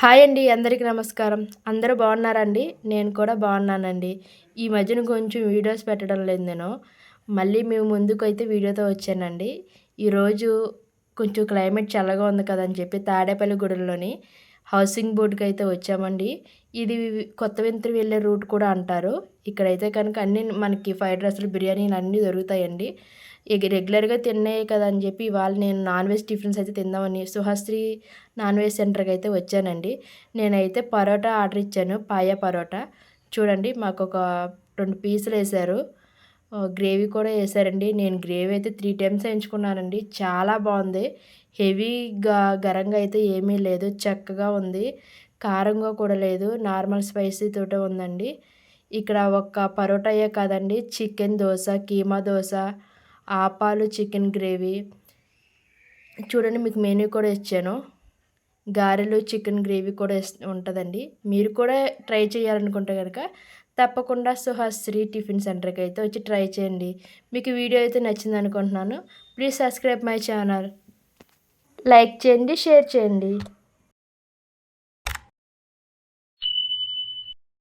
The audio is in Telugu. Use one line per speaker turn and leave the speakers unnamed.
హాయ్ అండి అందరికీ నమస్కారం. అందరూ బాగున్నారండి? నేను కూడా బాగున్నానండి. ఈ మధ్యన కొంచెం వీడియోస్ పెట్టడం లేదు నేను. మళ్ళీ మేము ముందుకు అయితే వీడియోతో వచ్చానండి. ఈరోజు కొంచెం క్లైమేట్ చల్లగా ఉంది కదని చెప్పి తాడేపల్లి గుడిలోని హౌసింగ్ బోర్డుకి అయితే వచ్చామండి. ఇది కొత్త వింతలు వెళ్ళే రూట్ కూడా అంటారు. ఇక్కడైతే కనుక అన్ని మనకి ఫ్రైడ్ రైస్లు బిర్యానీలు అన్నీ దొరుకుతాయండి. ఇక రెగ్యులర్గా తిన్నాయి కదా అని చెప్పి ఇవాళ నేను నాన్ వెజ్ టిఫిన్స్ అయితే తిందామని సుహాశ్రీ నాన్ వెజ్ సెంటర్కి అయితే వచ్చానండి. నేనైతే పరోటా ఆర్డర్ ఇచ్చాను పాయ పరోటా. చూడండి మాకు ఒక రెండు పీసులు వేశారు గ్రేవీ కూడా వేసారండి. నేను గ్రేవీ అయితే త్రీ టైమ్స్ ఎంచుకున్నానండి చాలా బాగుంది. హెవీగా గరంగా అయితే ఏమీ లేదు. చక్కగా ఉంది. కారంగా కూడా లేదు. నార్మల్ స్పైసీ తోటే ఉందండి. ఇక్కడ ఒక పరోటాయే కాదండి. చికెన్ దోశ కీమా దోశ ఆపాలు చికెన్ గ్రేవీ. చూడండి మీకు మెనూ కూడా ఇచ్చాను. గారెలు చికెన్ గ్రేవీ కూడా ఉంటుందండి. మీరు కూడా ట్రై చేయాలనుకుంటే కనుక తప్పకుండా సుహాశ్రీ టిఫిన్ సెంటర్కి అయితే వచ్చి ట్రై చేయండి. మీకు వీడియో అయితే నచ్చింది అనుకుంటున్నాను. Please subscribe my channel. Like చేయండి షేర్ చేయండి.